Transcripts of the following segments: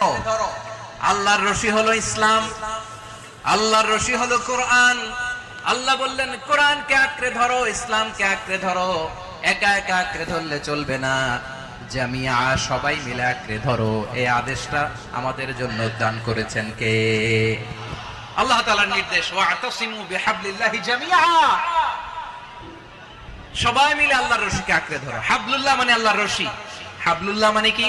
আল্লাহর রশি হলো ইসলাম, আল্লাহর রশি হলো কোরআন। আল্লাহ বললেন, কোরআনকে আঁকড়ে ধরো, ইসলামকে আঁকড়ে ধরো। একা একা আঁকড়ে ধরলে চলবে না। সবাই মিলে আঁকড়ে ধরো। এই আদেশটা আমাদের জন্য দান করেছেন কে? আল্লাহ তাআলার নির্দেশ সবাই মিলে আল্লাহর রশিকে আঁকড়ে ধরো। হাবলুল্লাহ মানে আল্লাহর রশি। হাবলুল্লাহ মানে কি?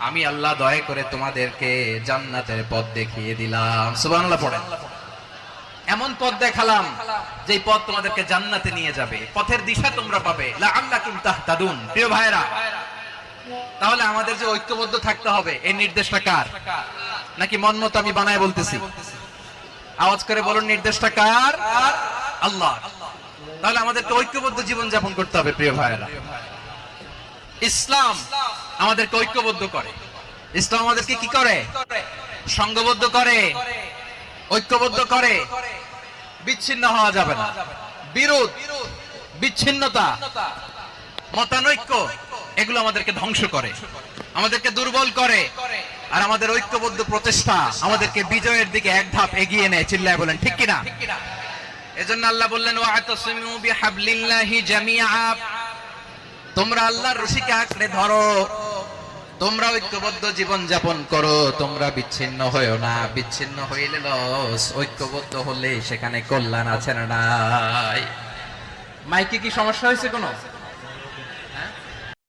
আমি আল্লাহ দয়া করে তোমাদেরকে জান্নাতের পথ দেখিয়ে দিলাম। সুবহানাল্লাহ পড়েন। এমন পথ দেখালাম যে পথ তোমাদেরকে জান্নাতে নিয়ে যাবে। পথের দিশা তোমরা পাবে। প্রিয় ভাইরা তাহলে আমাদের যে ঐক্যবদ্ধ থাকতে হবে এই নির্দেশটা কার? নাকি মন মতো আমি বানায় বলতেছি? আওয়াজ করে বলুন, নির্দেশটা কার? আল্লাহ। তাহলে আমাদেরকে ঐক্যবদ্ধ জীবন যাপন করতে হবে, প্রিয় ভাইরা ইসলাম আমাদেরকে ঐক্যবদ্ধ করে। ইসলাম আমাদেরকে কি করে? সংঘবদ্ধ করে ঐক্যবদ্ধ করে। বিচ্ছিন্ন হওয়া যাবে না। বিরোধ বিচ্ছিন্নতা মতানৈক্য এগুলো আমাদেরকে ধ্বংস করে। আমাদেরকে দুর্বল করে। আর আমাদের ঐক্যবদ্ধ প্রচেষ্টা আমাদেরকে বিজয়ের দিকে এক ধাপ এগিয়ে নেয় চিল্লায় বলেন ঠিক কিনা? এজন্য আল্লাহ বললেন ওয়াতাসিমু বিহাবলিল্লাহি জামিআ। তোমরা আল্লাহর রশিকে আঁকড়ে ধরো। তোমরা ঐক্যবদ্ধ জীবন যাপন করো। তোমরা বিচ্ছিন্ন হয়েও না। বিচ্ছিন্ন হইলে লস। ঐক্যবদ্ধ হলে সেখানে কল্যাণ আছে না নাই? মাইকে কি সমস্যা হয়েছে কোনো?